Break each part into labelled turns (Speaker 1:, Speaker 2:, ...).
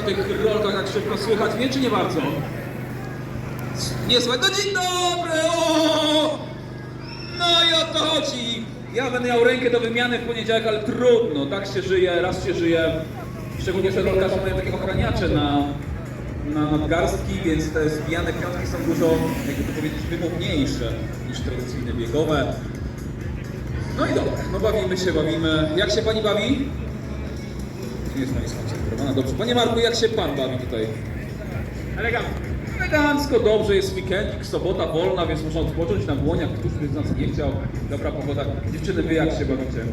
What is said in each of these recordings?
Speaker 1: w tych rolkach tak szybko słychać mnie, czy nie bardzo? Nie słychać. No dzień dobry! O! No i o to chodzi. Ja będę miał rękę do wymiany w poniedziałek, ale trudno. Tak się żyje, raz się żyje. Szczególnie, że rolkarze mają takie ochraniacze na, na nadgarstki, więc te zbijane piątki są dużo, jakby to powiedzieć, wymowniejsze niż tradycyjne biegowe. No i dobra, no bawimy się, bawimy. Jak się pani bawi? Jest pani skoncentrowana. Dobrze. Panie Marku, jak się pan bawi tutaj?
Speaker 2: Elegancko.
Speaker 1: Elegancko, dobrze, jest weekendzik, sobota wolna, więc można odpocząć na błoniach, któż by z nas nie chciał. Dobra pogoda. Dziewczyny, wy jak się bawicie?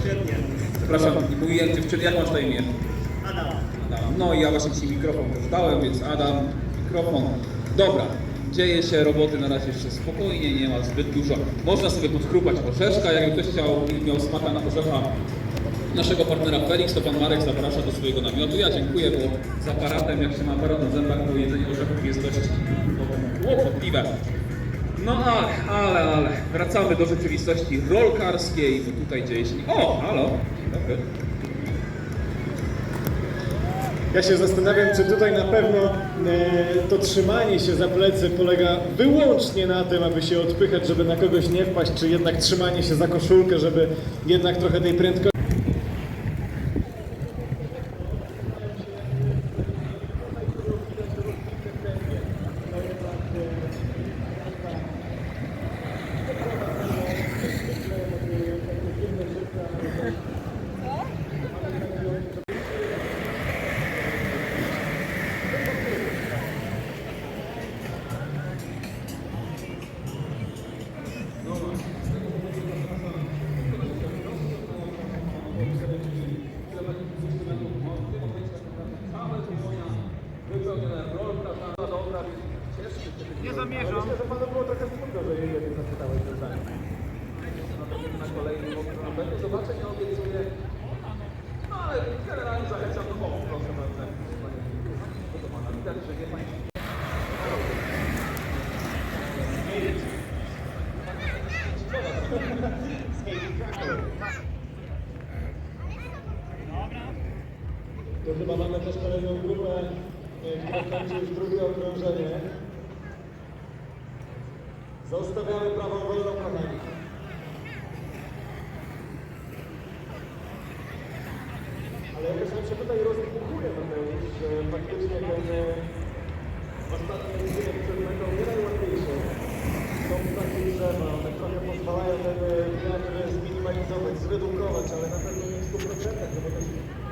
Speaker 2: Świetnie.
Speaker 1: Przepraszam, nie mówiłem dziewczyny, jak masz na imię?
Speaker 2: Adam.
Speaker 1: Adam. No i ja właśnie ci mikrofon też dałem, więc Adam, mikrofon. Dobra, dzieje się, roboty na razie jeszcze spokojnie, nie ma zbyt dużo. Można sobie podkrupać orzeszka, jakby ktoś chciał, miał smaka na orzecha naszego partnera Felix, to pan Marek zaprasza do swojego namiotu. Ja dziękuję, bo z aparatem, jak się ma aparat na zębach, to jedzenie orzechów jest dość kłopotliwe. No ale, ale, ale, wracamy do rzeczywistości rolkarskiej, bo tutaj dzieje się... O, halo, dzień dobry.
Speaker 3: Ja się zastanawiam, czy tutaj na pewno e, to trzymanie się za plecy polega wyłącznie na tym, aby się odpychać, żeby na kogoś nie wpaść, czy jednak trzymanie się za koszulkę, żeby jednak trochę tej prędkości.
Speaker 2: Nie zamierzam.
Speaker 3: Myślę, że panu było trochę smutno, że jej nie zapytałeś te zdanie.
Speaker 1: na kolejnym będę zobaczę, nie obiecuję. No ale generalnie zachęcam do pomocy, proszę bardzo. To.
Speaker 3: To chyba mamy też kolejną grupę, e, która kończy już drugie okrążenie. Zostawiamy prawą wolną kochani. Ale jakoś nam się tutaj rozdmuchuje Mateusz, że faktycznie ten e, ostatni odcinek przed metą nie najłatwiejszy. Są takie drzewa, one trochę pozwalają ten wiatr zminimalizować, zredukować, ale na pewno nie w 100%, no bo też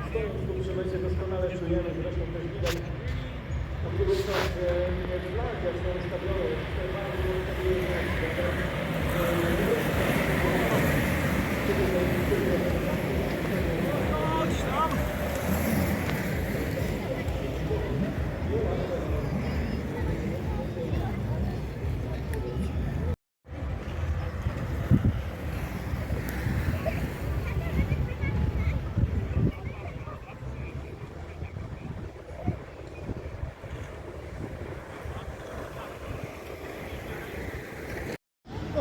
Speaker 3: stojąc tu przy doskonale czujemy, zresztą też widać po których tak e, flag, jak są ustawione, tutaj bardzo ustawione
Speaker 2: Chodź tam.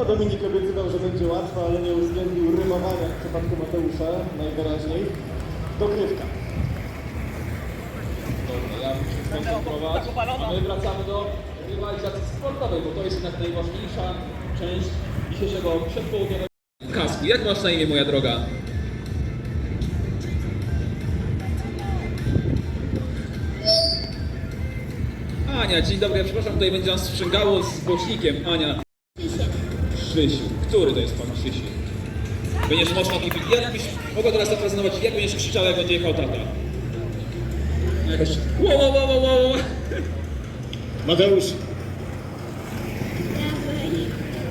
Speaker 3: No Dominik obiecywał, że będzie łatwo, ale nie uwzględnił rymowania w przypadku Mateusza najwyraźniej. Dokrywka.
Speaker 1: Dobra, ja muszę się skoncentrować. A my wracamy do rywalizacji sportowej, bo to jest jednak najważniejsza część dzisiejszego przedpołudniowego kaski. Jak masz na imię, moja droga? Ania, dzień dobry, ja przepraszam, tutaj będzie nas sprzęgało z głośnikiem. Ania. Krzysiu. Który to jest pan Krzysiu? Będziesz mocno Jak byś mogła teraz zaprezentować, jak będziesz krzyczał, jak będzie jechał tata? Jakaś... Wow, wow, wow, wow, wow.
Speaker 3: Mateusz,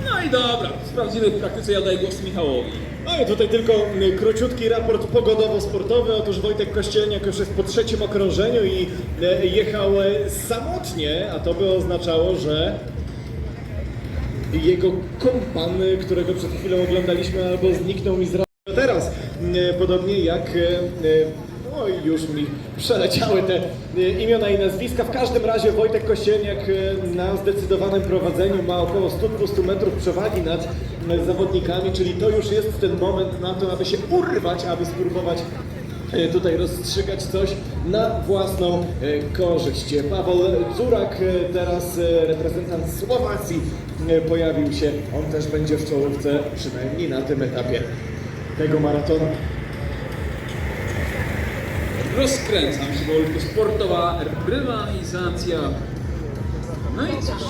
Speaker 1: No i dobra, sprawdzimy w praktyce, ja oddaję głos Michałowi.
Speaker 3: No i tutaj tylko y, króciutki raport pogodowo-sportowy. Otóż Wojtek Kościelniak już jest po trzecim okrążeniu i e, jechał e, samotnie, a to by oznaczało, że jego kompan, którego przed chwilą oglądaliśmy, albo zniknął mi z ra- Teraz, podobnie jak e, e, No już mi przeleciały te e, imiona i nazwiska. W każdym razie Wojtek Kościelniak e, na zdecydowanym prowadzeniu ma około 100-200 metrów przewagi nad zawodnikami, czyli to już jest ten moment na to, aby się urwać, aby spróbować tutaj rozstrzygać coś na własną e, korzyść. Paweł Curak, e, teraz e, reprezentant Słowacji, e, pojawił się. On też będzie w czołówce, przynajmniej na tym etapie tego maratonu.
Speaker 1: Rozkręcam się powolutku. Sportowa rywalizacja. No i cóż.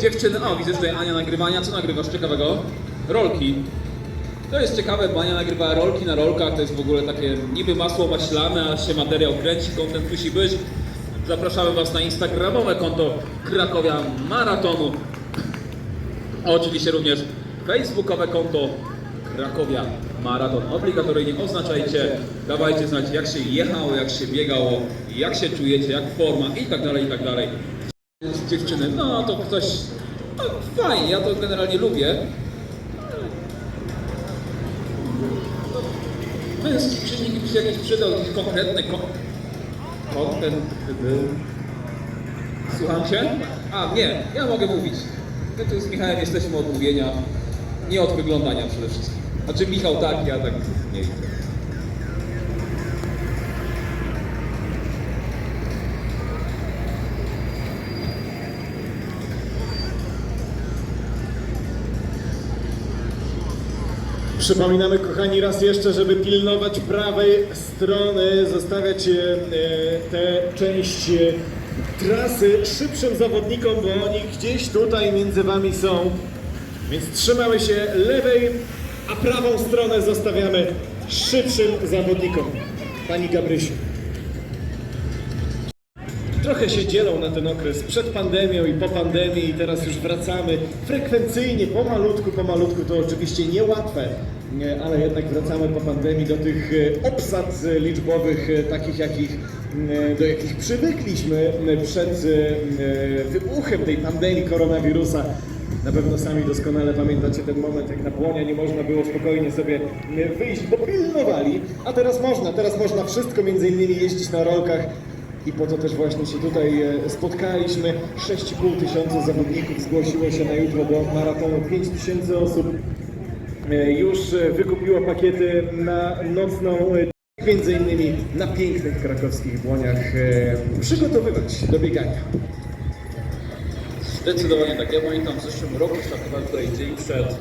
Speaker 1: Dziewczyny, o widzę, tutaj Ania nagrywania. Co nagrywasz ciekawego? Rolki. To jest ciekawe, bo Ania nagrywa rolki na rolkach. To jest w ogóle takie niby masło maślane, a się materiał kręci, kontent musi być. Zapraszamy Was na instagramowe konto Krakowia Maratonu. A oczywiście również facebookowe konto Krakowia Maraton. Obligatoryjnie oznaczajcie, dawajcie znać jak się jechało, jak się biegało, jak się czujecie, jak forma i tak dalej, i tak dalej. Dziewczyny, no to ktoś, no fajnie, ja to generalnie lubię. Męski czynnik by się jakiś przydał, jakiś konkretny ko- kontent by... Słucham cię? A, nie, ja mogę mówić. My tu z Michałem jesteśmy od mówienia, nie od wyglądania przede wszystkim. Znaczy Michał tak, ja tak nie widzę.
Speaker 3: Przypominamy, kochani, raz jeszcze, żeby pilnować prawej strony, zostawiać e, tę część e, trasy szybszym zawodnikom, bo oni gdzieś tutaj między wami są. Więc trzymamy się lewej, a prawą stronę zostawiamy szybszym zawodnikom. Pani Gabrysiu. Trochę się dzielą na ten okres przed pandemią i po pandemii i teraz już wracamy frekwencyjnie, pomalutku, pomalutku, to oczywiście niełatwe, nie, ale jednak wracamy po pandemii do tych e, obsad e, liczbowych, e, takich jakich, e, do jakich przywykliśmy e, przed e, wybuchem tej pandemii koronawirusa. Na pewno sami doskonale pamiętacie ten moment, jak na Płonia nie można było spokojnie sobie e, wyjść, bo pilnowali, a teraz można, teraz można wszystko, między innymi jeździć na rolkach, i po to też właśnie się tutaj e, spotkaliśmy. 6,5 tysiąca zawodników zgłosiło się na jutro do maratonu. 5 tysięcy osób e, już e, wykupiło pakiety na nocną, między innymi na pięknych krakowskich błoniach e, przygotowywać do biegania.
Speaker 1: Zdecydowanie tak. Ja pamiętam w zeszłym roku startowałem tutaj dzień przed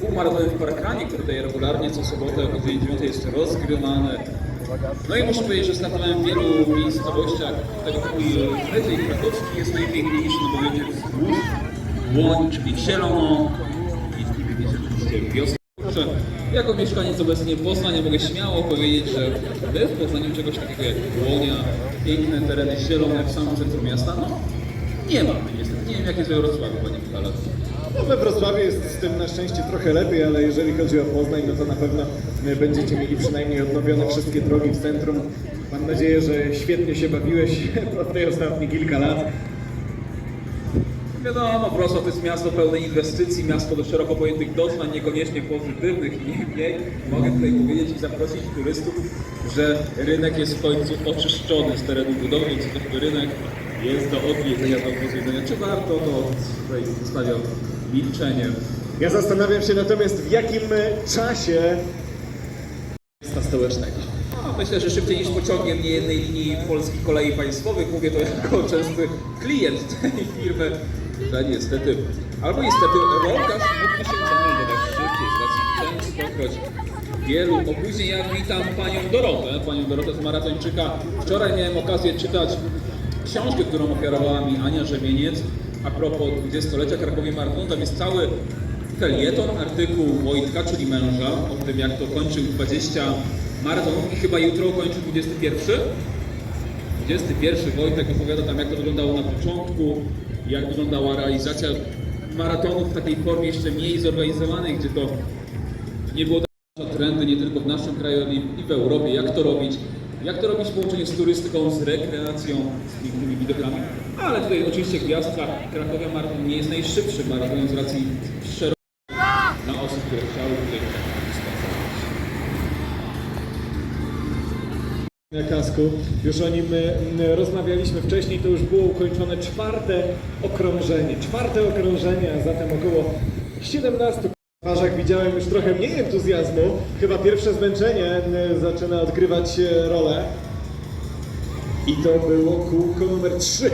Speaker 1: półmaratonem w Parkanie, który tutaj regularnie co sobotę o godzinie 9 jest rozgrywany. No i muszę powiedzieć, że startowałem w wielu miejscowościach tego twój Rydzej Krakowski jest najpiękniejszy, no bo wiecie, wzgórz, Błoń, czyli zielono, i wiecie oczywiście wiosna. Kurczę, Jako mieszkaniec obecnie Poznania mogę śmiało powiedzieć, że w Poznaniu czegoś takiego jak Błonia, piękne tereny zielone w samym centrum miasta, no nie ma. Niestety nie wiem jak jest we Wrocławiu, panie Michale.
Speaker 3: No we Wrocławiu jest z tym na szczęście trochę lepiej, ale jeżeli chodzi o Poznań, no to na pewno e, będziecie mieli przynajmniej odnowione wszystkie drogi w centrum. Mam nadzieję, że świetnie się bawiłeś w te ostatnie kilka lat.
Speaker 1: Wiadomo, Wrocław to jest miasto pełne inwestycji, miasto do szeroko pojętych doznań, niekoniecznie pozytywnych i niemniej mogę tutaj powiedzieć i zaprosić turystów, że rynek jest w końcu oczyszczony z terenu budowli, czy też rynek jest do odwiedzenia, do zwiedzenia. Czy warto, to tutaj zostawiam milczenie.
Speaker 3: Ja zastanawiam się natomiast w jakim e, czasie miasta stołecznego.
Speaker 1: No, myślę, że szybciej niż pociągiem niejednej linii polskich kolei państwowych. Mówię to jako częsty klient tej firmy, że niestety, albo niestety rolkarz mógłby się zameldować szybciej z racji częstokroć wielu opóźnień. Ja witam Panią Dorotę, Panią Dorotę z Maratończyka. Wczoraj miałem okazję czytać książkę, którą ofiarowała mi Ania Rzemieniec a propos 20-lecia Krakowie Maratonu. Tam jest cały felieton, artykuł Wojtka, czyli męża, o tym jak to kończył 20 maratonów i chyba jutro kończy 21. 21 Wojtek opowiada tam jak to wyglądało na początku, jak wyglądała realizacja maratonów w takiej formie jeszcze mniej zorganizowanej, gdzie to nie było tak trendy nie tylko w naszym kraju, ale i w Europie, jak to robić, jak to robić w połączeniu z turystyką, z rekreacją, z pięknymi widokami, ale tutaj oczywiście gwiazdka Krakowia Maraton nie jest najszybszy maraton z racji szerokiej na osób, które chciały tutaj
Speaker 3: na kasku. Już o nim e, rozmawialiśmy wcześniej, to już było ukończone czwarte okrążenie. Czwarte okrążenie, a zatem około 17 w twarzach widziałem już trochę mniej entuzjazmu. Chyba pierwsze zmęczenie e, zaczyna odgrywać e, rolę. I to było kółko numer 3.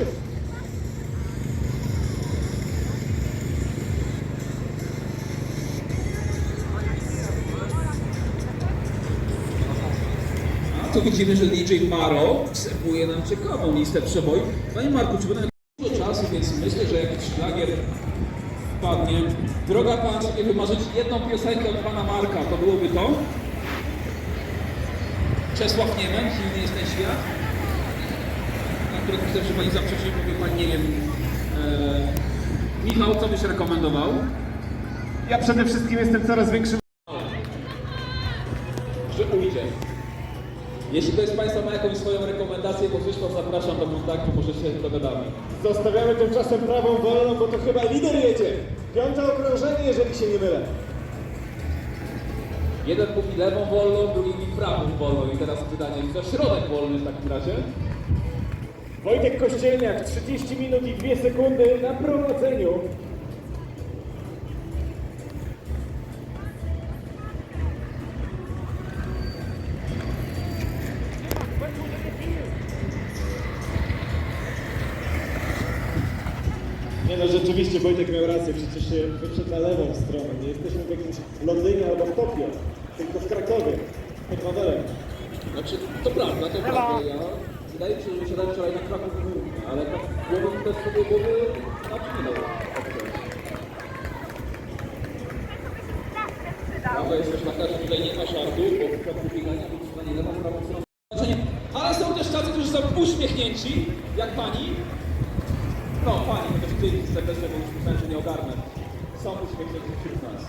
Speaker 1: A tu widzimy, że DJ Maro serwuje nam ciekawą listę przebojów. Panie Marku, czy będę miał dużo czasu, więc myślę, że jakiś szlagier wpadnie. Droga Pan sobie wymarzyć jedną piosenkę od Pana Marka, to byłoby to? Czesław Niemen, Silny jest ten świat? Na który chcę, że Pani zaprzeczy, powie Pani, nie wiem. E, Michał, co byś rekomendował?
Speaker 3: Ja przede wszystkim jestem coraz większym
Speaker 1: że ujdzie. Jeśli ktoś z Państwa ma jakąś swoją rekomendację, bo Krzysztof zapraszam do kontaktu, może się dogadamy.
Speaker 3: Zostawiamy tymczasem prawą wolną, bo to chyba lider jedzie. Piąte okrążenie, jeżeli się nie mylę.
Speaker 1: Jeden mówi lewą wolną, drugi mówi prawą wolną i teraz pytanie, co środek wolny w takim razie?
Speaker 3: Wojtek Kościelniak, 30 minut i 2 sekundy na prowadzeniu. Nie no, rzeczywiście Wojtek miał rację, przecież się wyszedł na lewą stronę. Nie jesteśmy w jakimś Londynie albo w Tokio, tylko w Krakowie, pod Wawelem.
Speaker 1: Znaczy, to prawda, to prawda. Ja, wydaje mi się, że wysiadałem wczoraj na Kraków, ale tak głową też sobie głowy znaczy nie dało. Prawo jest też taka, że tutaj nie ma szardu, bo w przypadku biegania to jest lewą, prawą stroną. Znaczenie. Ale są też tacy, którzy są uśmiechnięci, jak pani. No, pani, to też ty serdecznie, bo już myślałem, że nie ogarnę. Są uśmiechnięci wśród nas.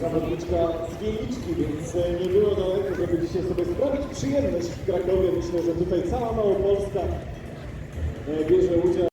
Speaker 3: zawodniczka z Wieliczki, więc e, nie było daleko, żeby dzisiaj sobie sprawić przyjemność w Krakowie. Myślę, że tutaj cała Małopolska e, bierze udział.